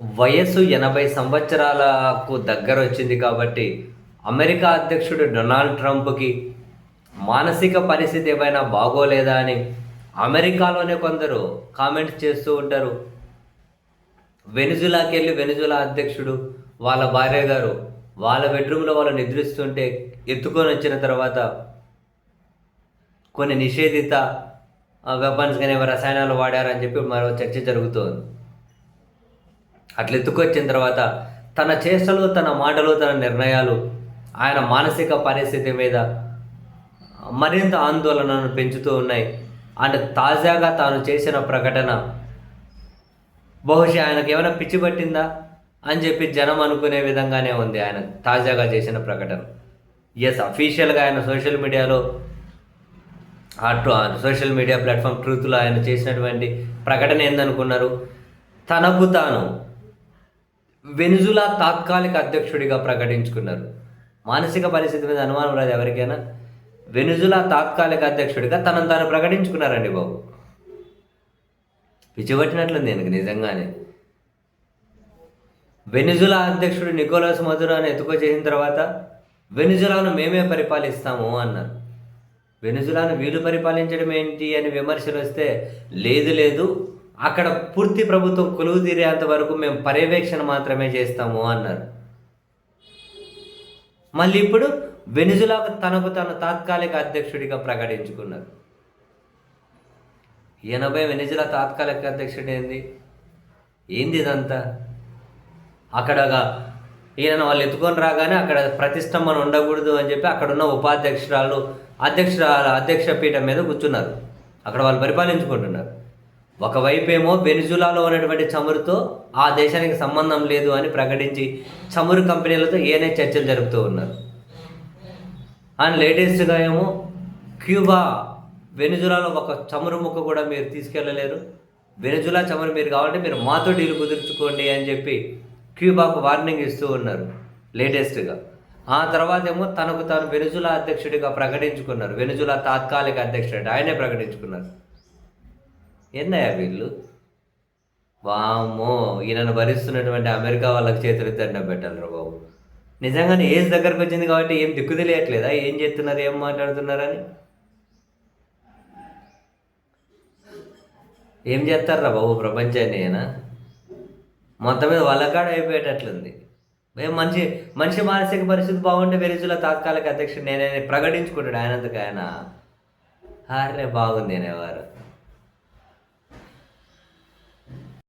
వయస్సు ఎనభై సంవత్సరాలకు దగ్గర వచ్చింది కాబట్టి అమెరికా అధ్యక్షుడు డొనాల్డ్ ట్రంప్కి మానసిక పరిస్థితి ఏమైనా బాగోలేదా అని అమెరికాలోనే కొందరు కామెంట్స్ చేస్తూ ఉంటారు. వెనుజులాకి వెళ్ళి వెనుజులా అధ్యక్షుడు వాళ్ళ భార్య గారు వాళ్ళ బెడ్రూమ్లో వాళ్ళు నిద్రిస్తుంటే ఎత్తుకొని వచ్చిన తర్వాత కొన్ని నిషేధిత వెపన్స్ కానీ రసాయనాలు వాడారని చెప్పి మరో చర్చ జరుగుతోంది. అట్లా ఎత్తుకొచ్చిన తర్వాత తన చేష్టలు తన మాటలు తన నిర్ణయాలు ఆయన మానసిక పరిస్థితి మీద మరింత ఆందోళనను పెంచుతూ ఉన్నాయి. అండ్ తాజాగా తాను చేసిన ప్రకటన బహుశా ఆయనకు ఏమైనా పిచ్చి పట్టిందా అని చెప్పి జనం అనుకునే విధంగానే ఉంది ఆయన తాజాగా చేసిన ప్రకటన. ఎస్ అఫీషియల్గా ఆయన సోషల్ మీడియాలో అటు సోషల్ మీడియా ప్లాట్ఫామ్ ట్రూత్లో ఆయన చేసినటువంటి ప్రకటన ఏందనుకున్నారు? తనకు తాను వెనుజులా తాత్కాలిక అధ్యక్షుడిగా ప్రకటించుకున్నారు. మానసిక పరిస్థితి మీద అనుమానం రాదు ఎవరికైనా. వెనుజులా తాత్కాలిక అధ్యక్షుడిగా తనను తాను ప్రకటించుకున్నారండి బాబు. పిచ్చిపట్టినట్లుంది దీనికి నిజంగానే. వెనుజులా అధ్యక్షుడు నికోలస్ మధురాను ఎత్తుకో చేసిన తర్వాత వెనుజులాను మేమే పరిపాలిస్తాము అన్నారు. వెనుజులాను వీళ్ళు పరిపాలించడం ఏంటి అని విమర్శలు వస్తే లేదు లేదు అక్కడ పూర్తి ప్రభుత్వం కొలువు తీరేంత వరకు మేము పర్యవేక్షణ మాత్రమే చేస్తాము అన్నారు. మళ్ళీ ఇప్పుడు వెనుజులాకు తనకు తన తాత్కాలిక అధ్యక్షుడిగా ప్రకటించుకున్నారు. ఎనభై వెనిజులా తాత్కాలిక అధ్యక్షుడు ఏంది? ఏంది ఇదంతా? అక్కడగా ఈయన వాళ్ళు ఎత్తుకొని రాగానే అక్కడ ప్రతిష్టంభన ఉండకూడదు అని చెప్పి అక్కడ ఉన్న ఉపాధ్యక్షురాలు అధ్యక్షురాలు అధ్యక్ష పీఠం మీద కూర్చున్నారు. అక్కడ వాళ్ళు పరిపాలించుకుంటున్నారు. ఒకవైపేమో ఏమో వెనిజులాలో ఉన్నటువంటి చమురుతో ఆ దేశానికి సంబంధం లేదు అని ప్రకటించి చమురు కంపెనీలతో ఏనే చర్చలు జరుపుతూ ఉన్నారు. అండ్ లేటెస్ట్గా ఏమో క్యూబా వెనిజులాలో ఒక చమురు ముక్క కూడా మీరు తీసుకెళ్ళలేరు. వెనుజులా చమురు మీరు కావాలంటే మీరు మాతో డీల్ కుదుర్చుకోండి అని చెప్పి క్యూబాకు వార్నింగ్ ఇస్తూ ఉన్నారు లేటెస్ట్గా. ఆ తర్వాత ఏమో తనకు తాను వెనుజులా అధ్యక్షుడిగా ప్రకటించుకున్నారు. వెనుజులా తాత్కాలిక అధ్యక్షుడు ఆయనే ప్రకటించుకున్నారు. ఏందయ్యా వీళ్ళు? వామ్మో ఈయనను భరిస్తున్నటువంటి అమెరికా వాళ్ళకి చేతులు దండం పెట్టాలి బాబు. నిజంగానే ఏజ్ దగ్గరకు వచ్చింది కాబట్టి ఏం దిక్కు తెలియట్లేదా? ఏం చేస్తున్నారు ఏం మాట్లాడుతున్నారని? ఏం చేస్తారా బాబు ప్రపంచాన్ని అయినా మొత్తం మీద వాళ్ళకాడ అయిపోయేటట్లుంది. ఏం మనిషి మనిషి మానసిక పరిస్థితి బాగుంటే వెరిజుల తాత్కాలిక అధ్యక్షుడు నేనే ప్రకటించుకుంటాడు ఆయనందుకు ఆయన. అరే బాగుంది అనేవారు